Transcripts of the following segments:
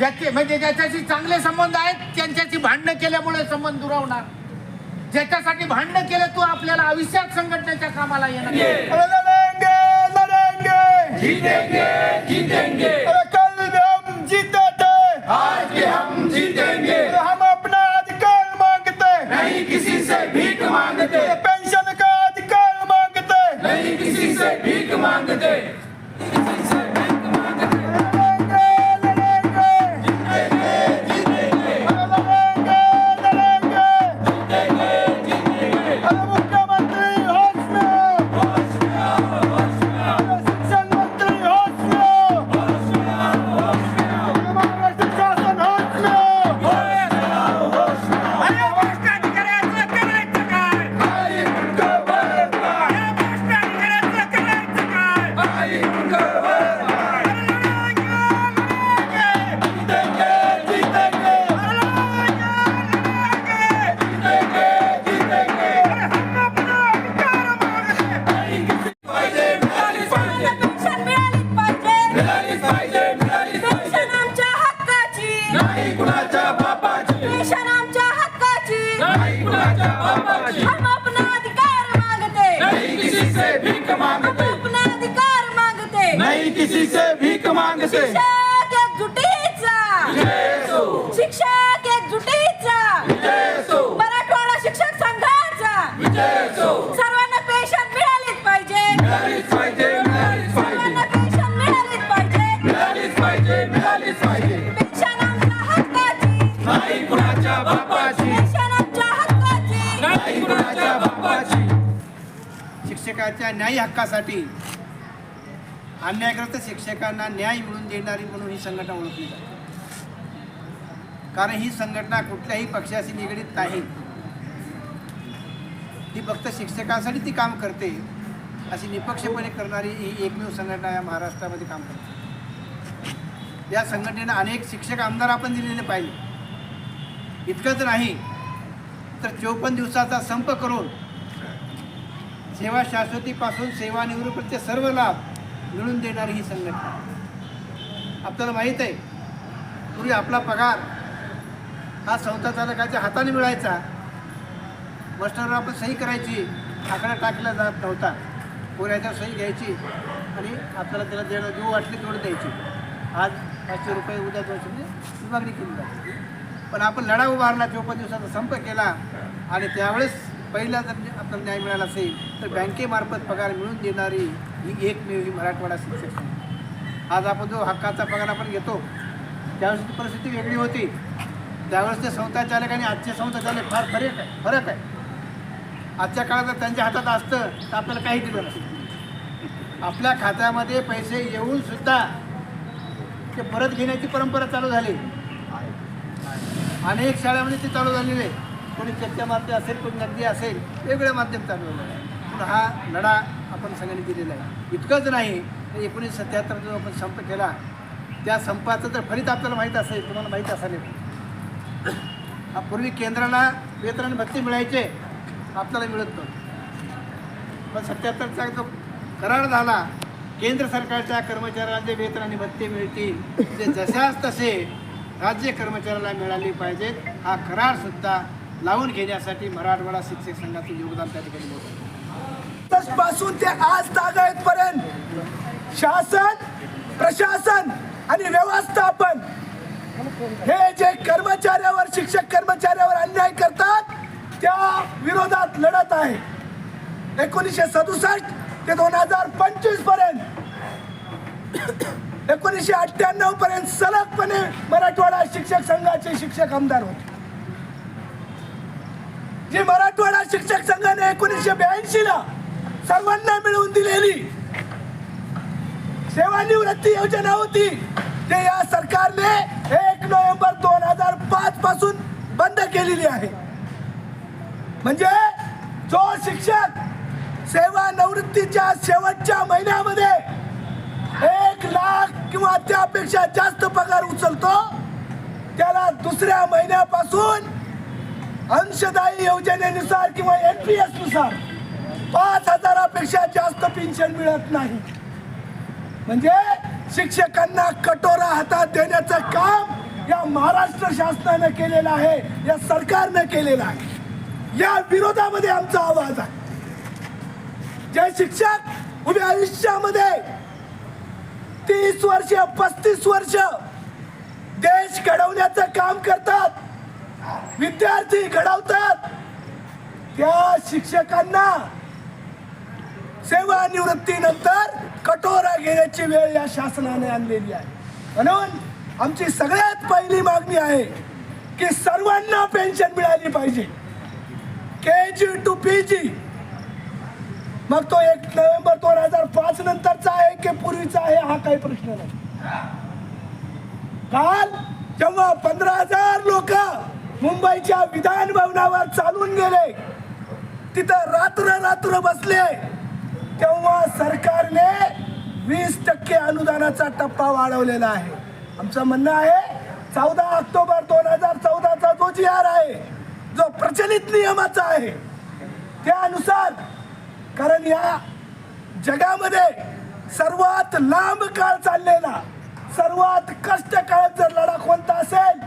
ज्याचे म्हणजे ज्याच्याशी चांगले संबंध आहेत त्यांच्याशी भांडणं केल्यामुळे संबंध दुरावणार. ज्याच्यासाठी भांडणं केलं तो आपल्याला आयुष्यात संघटनेच्या कामाला येणार. लढेंगे लढेंगे जीतेंगे जीतेंगे. अरे कल भी हम जीते थे आज भी हम जीतेंगे. अरे हम अपना अधिकार मांगते. नहीं किसी से भीख मांगते. अरे पेंशन का अधिकार मांगते. नहीं किसी से भीख मांगते. से भीख मांगते शिक्षक एकजुटीचा सो शिक्षक एकजुटीचा सो मराठवाडा शिक्षक संघाचा. सो सर्वांना पेन्शन मिळालीच पाहिजे. मिळालीच पाहिजे मिळालीच सर्वांना पेन्शन मिळालीच पाहिजे. मिळालीच पाहिजे मिळालीच पाहिजे. पेन्शन आमच्या हक्काची. नाही कुणाच्या बापाची. पेन्शन आमच्या हक्काची. नाही कुणाच्या बापाची. शिक्षकाच्या न्याय हक्कासाठी अन्यायग्रस्त शिक्षकांना न्याय मिळून देणारी म्हणून ही संघटना ओळखली जाते. कारण ही संघटना कुठल्याही पक्षाशी निगडीत नाही. ती फक्त शिक्षकांसाठी ती काम करते अशी निपक्षपणे करणारी ही एकमेव संघटना या महाराष्ट्रामध्ये काम करते. या संघटनेनं अनेक शिक्षक आमदार आपण दिलेले पाहिजे. इतकंच नाही तर चोपन्न दिवसाचा संप करून सेवा शाश्वतीपासून सेवानिवृत्तीचे सर्व लाभ मिळून देणारी ही संघटना. आपल्याला माहीत आहे पूर्वी आपला पगार हा संस्था चालकाच्या हाताने मिळायचा. मास्टरवर आपण सही करायची आकडा टाकला जात नव्हता. कोऱ्याच्या सही घ्यायची आणि आपल्याला त्याला देणं देऊ वाटली तेवढं द्यायची. आज पाचशे रुपये उद्या दोनशे म्हणजे विभागणी केली जाते. पण आपण लढा उभारला चोपन्न दिवसाचा संप केला आणि त्यावेळेस पहिला जर आपल्याला न्याय मिळाला असेल तर बँकेमार्फत पगार मिळून देणारी ही एकमेव ही मराठवाडा शिक्षक संघ. आज आपण जो हक्काचा पगार आपण घेतो त्यावेळेस परिस्थिती वेगळी होती. त्यावेळेस ते संस्था चालक आणि आजचे संस्था चालक फार फरक आहे फरक आहे. आजच्या काळात जर त्यांच्या हातात असतं तर आपल्याला काही दिलं नसतं. आपल्या खात्यामध्ये पैसे येऊन सुद्धा ते परत घेण्याची परंपरा चालू झाली. अनेक शाळेमध्ये ते चालू झालेले आहे. कोणी चर्चा माध्यम असेल कोणी नगदी असेल वेगवेगळ्या माध्यम चालू झालेलं आहे. पण हा लढा आपण सगळ्यांनी दिलेलं आहे. इतकंच नाही तर एकोणीसशे सत्याहत्तर जो आपण संप केला त्या संपाचं तर फलित आपल्याला माहीत असेल तुम्हाला माहीत असेल. हा पूर्वी केंद्राला वेतन आणि भत्ते मिळायचे आपल्याला मिळत नव्हतं. पण सत्याहत्तरचा जो करार झाला केंद्र सरकारच्या कर्मचाऱ्याला जे वेतन आणि भत्ते मिळतील ते जशाच तसे राज्य कर्मचाऱ्याला मिळाले पाहिजेत हा करारसुद्धा लावून घेण्यासाठी मराठवाडा शिक्षक संघाचं योगदान त्या ठिकाणी मोठं आहे. पासून ते आज तागायतपर्यंत शासन प्रशासन आणि व्यवस्थापन हे जे कर्मचाऱ्यावर शिक्षक कर्मचाऱ्यावर अन्याय करतात त्या विरोधात लढत आहे. एकोणीसशे सदुसष्ट ते दोन हजार पंचवीसपर्यंत. एकोणीसशे अठ्ठ्याण्णव पर्यंत सलगपणे मराठवाडा शिक्षक संघाचे शिक्षक आमदार होते. जे मराठवाडा शिक्षक संघाने एकोणीसशे ब्याऐंशी ला सर्वांना मिळवून दिलेली. सेवानिवृत्ती योजना होती. ते या सरकारने एक नोव्हेंबर दोन हजार पाच पासून बंद केलेली आहे. म्हणजे जो शिक्षक सेवानिवृत्तीच्या शेवटच्या महिन्यामध्ये एक लाख किंवा त्यापेक्षा जास्त पगार उचलतो त्याला दुसऱ्या महिन्यापासून अंशदायी योजनेनुसार किंवा एन पी एसनुसार पाच हजार पेक्षा जास्त पेन्शन मिळत नाही. म्हणजे शिक्षकांना कटोरा हातात देण्याचं काम या महाराष्ट्र शासनानं केलेलं आहे या सरकारनं केलेलं आहे. या विरोधामध्ये आमचा आवाज आहे. जे शिक्षक उभ्या आयुष्यामध्ये तीस वर्ष पस्तीस वर्ष देश घडवण्याचं काम करतात विद्यार्थी घडवतात त्या शिक्षकांना सेवानिवृत्तीनंतर कटोरा घेण्याची वेळ या शासनाने आणलेली आहे. म्हणून आमची सगळ्यात पहिली मागणी आहे की सर्वांना पेन्शन मिळाली पाहिजे. के जी टू पी जी मग तो एक नोव्हेंबर दोन हजार पाच नंतरचा आहे की पूर्वीचा आहे हा काही प्रश्न नाही. काल जेव्हा पंधरा हजार लोक मुंबईच्या विधान भवनावर चालून गेले तिथं रात्र रात्र बसले तेव्हा सरकारने वीस टक्के अनुदानाचा टप्पा वाढवलेला आहे. आमचं म्हणणं आहे चौदा ऑक्टोबर दोन हजार चौदाचा जो जी आर आहे जो प्रचलित नियमाचा आहे त्यानुसार कारण या जगामध्ये सर्वात लांब काळ चाललेला सर्वात कष्ट काळात जर लढा कोणता असेल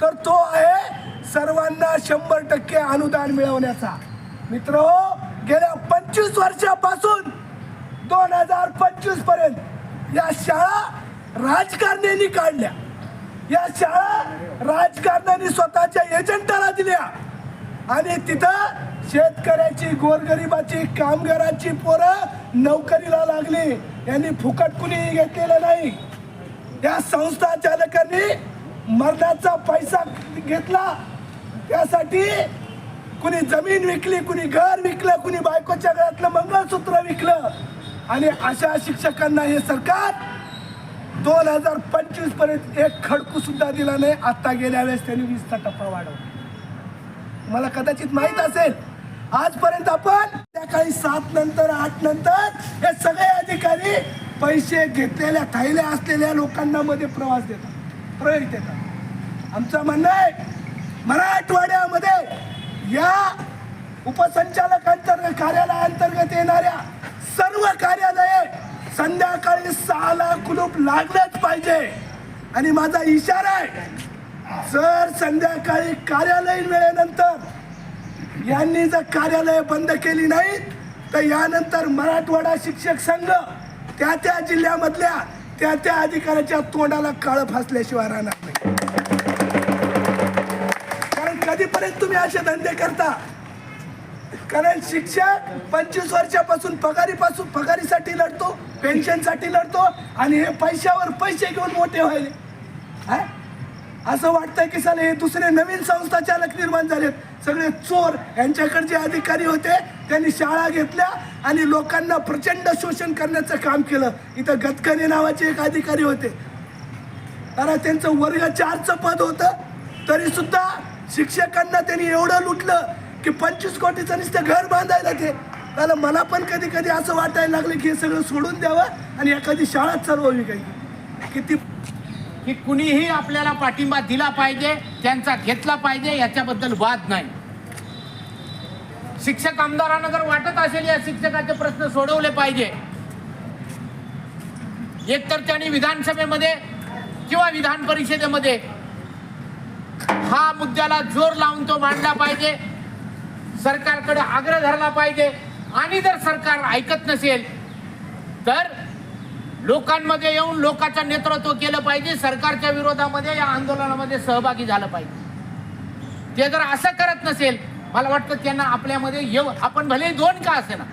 तर तो आहे सर्वांना शंभर टक्के अनुदान मिळवण्याचा. मित्र हो, गेल्या पंचवीस वर्षापासून दोन हजार पंचवीसपर्यंत या शाळा राजकारण्यांनी काढल्या. या शाळा राजकारण्यांनी स्वतःच्या एजंटाला दिल्या. आणि तिथं शेतकऱ्याची गोरगरिबाची कामगारांची पोरं नोकरीला लागली. यांनी फुकट कुणीही घेतलेलं नाही. या संस्था चालकांनी मरणाचा पैसा घेतला. त्यासाठी कुणी जमीन विकली कुणी घर विकलं कुणी बायकोच्या घरातलं मंगळसूत्र विकलं. आणि अशा शिक्षकांना हे सरकार दोन हजार पंचवीसपर्यंत एक खडकू सुद्धा दिला नाही. आता गेल्या वेळेस त्यांनी वीसचा टप्पा वाढवला. मला कदाचित माहीत असेल आजपर्यंत आपण त्या काही सात नंतर आठ नंतर हे सगळे अधिकारी पैसे घेतलेल्या थैल्या असलेल्या लोकांना मध्ये प्रवास देतात प्रवेश देतात. आमचं म्हणणं आहे मराठवाड्यामध्ये उपसंचालक अंतर्गत कार्यालयाअंतर्गत येणाऱ्या सर्व कार्यालये संध्याकाळी सहाला कुलूप लागलंच पाहिजे. आणि माझा इशारा आहे जर संध्याकाळी कार्यालय वेळेनंतर यांनी जर कार्यालय बंद केली नाही तर यानंतर मराठवाडा शिक्षक संघ त्या त्या जिल्ह्यामधल्या त्या त्या अधिकाऱ्याच्या तोंडाला काळं फासल्याशिवाय राहणार नाही. कारण कधीपर्यंत तुम्ही असे धंदे करता कारण शिक्षक पंचवीस वर्षापासून पगारीपासून पगारीसाठी लढतो पेन्शनसाठी लढतो आणि हे पैशावर पैसे घेऊन मोठे व्हायले. हा? असं वाटतंय की साले हे दुसरे नवीन संस्था चालक निर्माण झालेत. सगळे चोर यांच्याकडे जे अधिकारी होते त्यांनी शाळा घेतल्या आणि लोकांना प्रचंड शोषण करण्याचं काम केलं. इथं गदकरी नावाचे एक अधिकारी होते. कारण त्यांचं वर्ग चारचं पद होतं. तरी सुद्धा शिक्षकांना त्यांनी एवढं लुटलं की पंचवीस कोटीचं नुसतं घर बांधायला ते. त्याला मला पण कधी कधी असं वाटायला लागलं की हे सगळं सोडून द्यावं आणि एखादी शाळाच चालवावी काही. किती की कुणीही आपल्याला पाठिंबा दिला पाहिजे त्यांचा घेतला पाहिजे याच्याबद्दल वाद नाही. शिक्षक आमदारांना जर वाटत असेल या शिक्षकाचे प्रश्न सोडवले पाहिजे एकतर त्यांनी विधानसभेमध्ये किंवा विधान परिषदेमध्ये हा मुद्द्याला जोर लावून तो मांडला पाहिजे. सरकारकडे आग्रह धरला पाहिजे. आणि जर सरकार ऐकत नसेल तर लोकांमध्ये येऊन लोकांचं नेतृत्व केलं पाहिजे. सरकारच्या विरोधामध्ये या आंदोलनामध्ये सहभागी झालं पाहिजे. ते जर असं करत नसेल मला वाटतं त्यांना आपल्यामध्ये येऊ आपण भले दोन का असे ना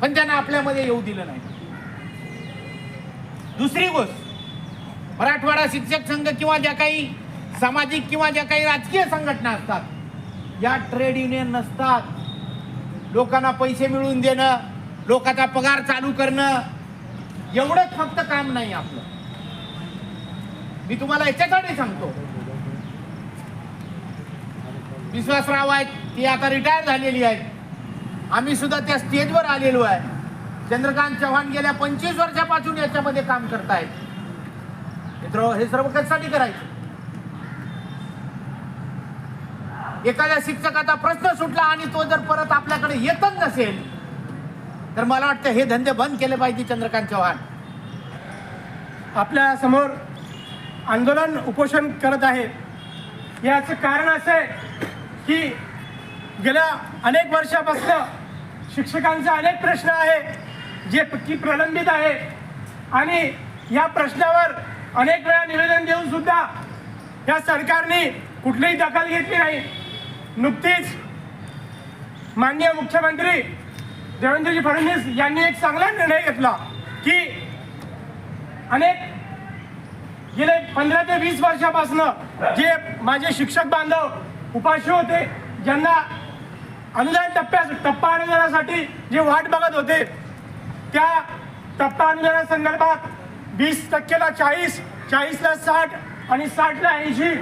पण त्यांना आपल्यामध्ये येऊ दिलं नाही. दुसरी गोष्ट मराठवाडा शिक्षक संघ किंवा ज्या काही सामाजिक किंवा ज्या काही राजकीय संघटना असतात या ट्रेड युनियन नसतात. लोकांना पैसे मिळवून देणं लोकांचा पगार चालू करणं एवढंच फक्त काम नाही आपलं. मी तुम्हाला याच्यासाठी सांगतो. विश्वासराव आहेत ती आता रिटायर झालेली आहेत. आम्ही सुद्धा त्या स्टेजवर आलेलो आहे. चंद्रकांत चव्हाण गेल्या पंचवीस वर्षापासून याच्यामध्ये काम करतायत. मित्र हे सर्व कशासाठी करायचं? एखाद्या शिक्षकाचा प्रश्न सुटला आणि तो जर परत आपल्याकडे येतच नसेल तर मला वाटतं हे धंदे बंद केले पाहिजे चंद्रकांत चव्हाण. आपल्यासमोर आंदोलन उपोषण करत आहे. याचं कारण असं आहे की गेल्या अनेक वर्षापासून शिक्षकांचे अनेक प्रश्न आहे जे की प्रलंबित आहे. आणि या प्रश्नावर अनेक वेळा निवेदन देऊन सुद्धा या सरकारने कुठलीही दखल घेतली नाही. नुकतीच माननीय मुख्यमंत्री देवेंद्रजी फडणवीस यांनी एक चांगला निर्णय घेतला की अनेक गेले पंधरा ते वीस वर्षापासून जे माझे शिक्षक बांधव उपाशी होते ज्यांना अनुदान टप्प्या टप्पा अनुदानासाठी जे वाट बघत होते त्या टप्पा अनुदानासंदर्भात वीस टक्केला चाळीस चाळीसला साठ आणि साठला ऐंशी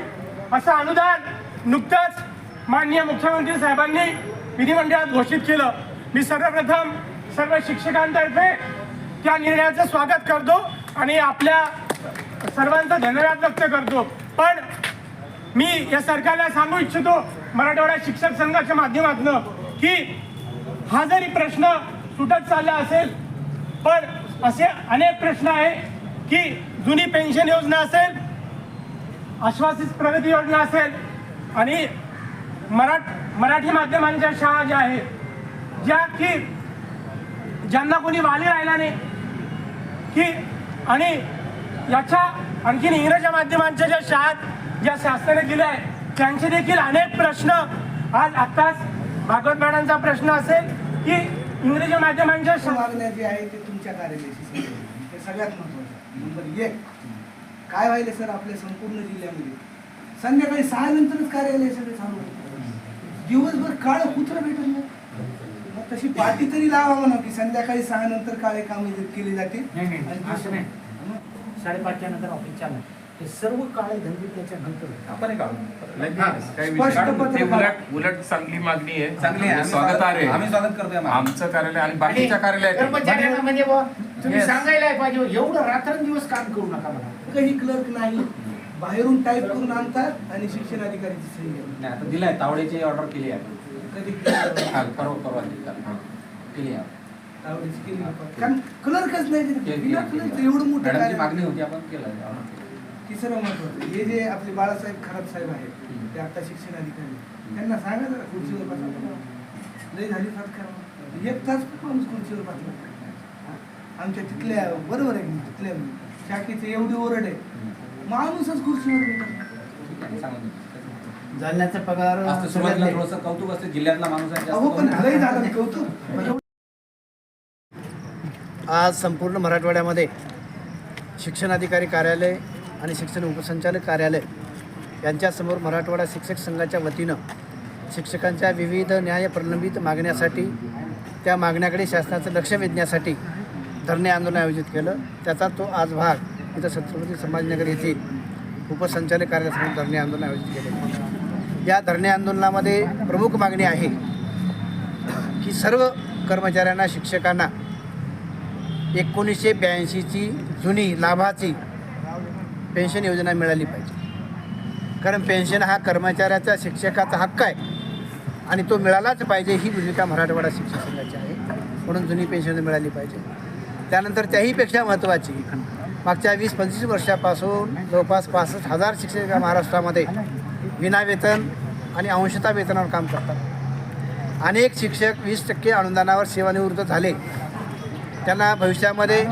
असं अनुदान नुकतंच माननीय मुख्यमंत्री साहेबांनी विधिमंडळात घोषित केलं. मी सर्वप्रथम सर्व शिक्षकांतर्फे त्या निर्णयाचं स्वागत करतो आणि आपल्या सर्वांचा धन्यवाद व्यक्त करतो. पण मी या सरकारला सांगू इच्छितो मराठवाडा शिक्षक संघाच्या माध्यमातून की हा जरी प्रश्न सुटत चालला असेल पण असे अनेक प्रश्न आहे की जुनी पेन्शन योजना असेल आश्वासित प्रगती योजना असेल आणि मराठ मराठी माध्यमांच्या शाळा ज्या आहेत ज्या की ज्यांना कोणी वाली राहिला नाही की आणि याच्या आणखीन इंग्रजी माध्यमांच्या ज्या शाळा ज्या शासनाने दिल्या आहेत त्यांचे देखील अनेक प्रश्न आज आत्ताच भागवत मॅडमचा प्रश्न असेल की इंग्रजी माध्यमांच्या मागण्या जे आहे ते तुमच्या आहे. हे सगळ्यात महत्वाचं नंबर एक काय व्हायले सर आपल्या संपूर्ण जिल्ह्यामध्ये संध्याकाळी सहा नंतरच कार्यालय सगळे चालू होतं. दिवसभर काळ कुत्र भेटत नाही मग तशी पार्टी तरी लावा म्हणा की संध्याकाळी सहा नंतर काळे कामे केली जातील. नाही, नाही, असं नाही. साडेपाचच्या नंतर ऑफिस चालणार. हे सर्व काळे धंदे त्याच्या नंतर आपण काढू. उलट उलट चांगली मागणी आहे. चांगली आहे. आम्ही स्वागत आहे. आम्ही स्वागत करतोय. आमचं कार्यालय आणि बाकीच्या कार्यालयात कर्मचाऱ्यांना म्हणजे तुम्ही. सांगायला पाहिजे एवढं रात्रंदिवस काम करू नका मला काही क्लर्क नाही. बाहेरून टाईप करून आणतात आणि शिक्षण अधिकारीची सही घेतात. नाही आता दिलाय तावडेची ऑर्डर केली आहे कधी काल परवा परवा दिली काल. केली आहे तावडीची केली नाही. कारण क्लर्कच नाही तिथे. केली, बिना केली, clerk केली. एवढं मोठं मॅडमची कार्य. मागणी होती आपण केलं order केलं. तिसरं महत्वाचं हे जे आपले बाळासाहेब खरात साहेब आहेत ते आता शिक्षण अधिकारी त्यांना सांगा जरा खुर्चीवर बसा लय झाली फार करा एक तास माणूस खुर्चीवर बसला हा? आमच्या तिथल्या बरोबर आहे की तिथल्या शाखेचे एवढी ओरड आहे माणूसच खुर्चीवर. जालन्याचा पगार सुरुवातीला थोडंसं कौतुक असते जिल्ह्यातला माणूस आहे अहो पण जास्त लय झालं कौतुक. आज संपूर्ण मराठवाड्यामध्ये शिक्षण अधिकारी कार्यालय आणि शिक्षण उपसंचालक कार्यालय यांच्यासमोर मराठवाडा शिक्षक संघाच्या वतीनं शिक्षकांच्या विविध न्याय प्रलंबित मागण्यासाठी त्या मागण्याकडे शासनाचं लक्ष वेधण्यासाठी धरणे आंदोलन आयोजित केलं. त्याचा तो आज भाग इथं छत्रपती संभाजीनगर येथील उपसंचालक कार्यालयासमोर धरणे आंदोलन आयोजित केले. या धरणे आंदोलनामध्ये प्रमुख मागणी आहे की सर्व कर्मचाऱ्यांना शिक्षकांना एकोणीसशे ब्याऐंशीची जुनी लाभाची पेन्शन योजना मिळाली पाहिजे. कारण पेन्शन हा कर्मचाऱ्याचा शिक्षकाचा हक्क आहे आणि तो मिळालाच पाहिजे ही भूमिका मराठवाडा शिक्षक संघाची आहे. म्हणून जुनी पेन्शन मिळाली पाहिजे. त्यानंतर त्याहीपेक्षा महत्त्वाची मागच्या वीस पंचवीस वर्षापासून जवळपास पासष्ट हजार शिक्षक या महाराष्ट्रामध्ये विनावेतन आणि अंशता वेतनावर काम करतात. अनेक शिक्षक वीस टक्के अनुदानावर सेवानिवृत्त झाले. त्यांना भविष्यामध्ये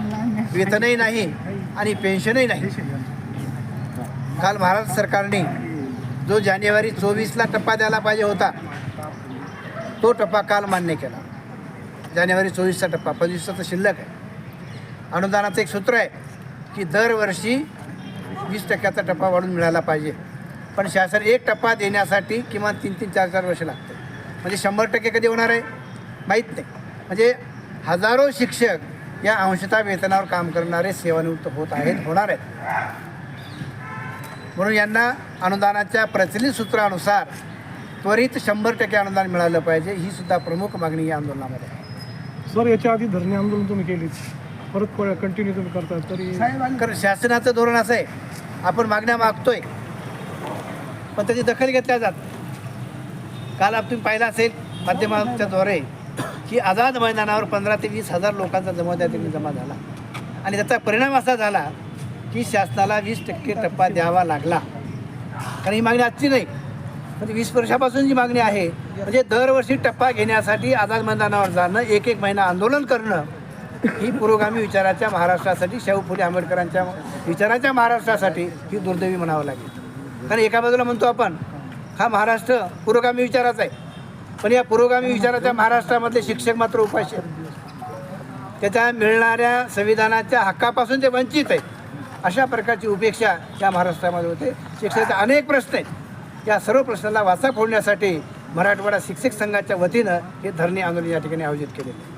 वेतनही नाही आणि पेन्शनही नाही. काल भारत सरकारने जो जानेवारी चोवीसला टप्पा द्यायला पाहिजे होता तो टप्पा काल मान्य केला. जानेवारी चोवीसचा टप्पा पंचवीसचा तर शिल्लक आहे. अनुदानाचं एक सूत्र आहे. की दरवर्षी वीस टक्क्याचा टप्पा वाढून मिळाला पाहिजे. पण शासन एक टप्पा देण्यासाठी किमान तीन तीन चार चार वर्ष लागते म्हणजे शंभर टक्के कधी होणार आहे? माहीत नाही. म्हणजे हजारो शिक्षक या अंशता वेतनावर काम करणारे सेवानिवृत्त होत आहेत होणार आहेत. म्हणून यांना अनुदानाच्या प्रचलित सूत्रानुसार त्वरित शंभर टक्के अनुदान मिळालं पाहिजे ही सुद्धा प्रमुख मागणी या आंदोलनामध्ये आहे. सर याच्या आधी धरणे आंदोलन तुम्ही केलीच. परत कंटिन्यू तुम्ही करतात तरी कारण शासनाचं धोरण असं आहे. आपण मागण्या मागतोय. पण त्याची दखल घेतल्या जात. काल तुम्ही पाहिलं असेल माध्यमाच्याद्वारे की आझाद मैदानावर पंधरा ते वीस हजार लोकांचा जमा त्या जमा झाला. आणि त्याचा परिणाम असा झाला की शासनाला वीस टक्के टप्पा द्यावा लागला. कारण ही मागणी आजची नाही. म्हणजे वीस वर्षापासून जी मागणी आहे म्हणजे दरवर्षी टप्पा घेण्यासाठी आझाद मैदानावर जाणं एक एक महिना आंदोलन करणं ही पुरोगामी विचाराच्या महाराष्ट्रासाठी शाहू फुले आंबेडकरांच्या विचाराच्या महाराष्ट्रासाठी ही दुर्दैवी म्हणावं लागेल. कारण एका बाजूला म्हणतो आपण हा महाराष्ट्र पुरोगामी विचाराचा आहे. पण या पुरोगामी विचाराच्या महाराष्ट्रामधले शिक्षक मात्र उपाशी त्याच्या मिळणाऱ्या संविधानाच्या हक्कापासून ते वंचित आहेत. अशा प्रकारची उपेक्षा या महाराष्ट्रामध्ये होते. शिक्षणाचे अनेक प्रश्न आहेत. या सर्व प्रश्नाला वाचा फोडण्यासाठी मराठवाडा शिक्षक संघाच्या वतीनं हे धरणे आंदोलन या ठिकाणी आयोजित केलेले आहे.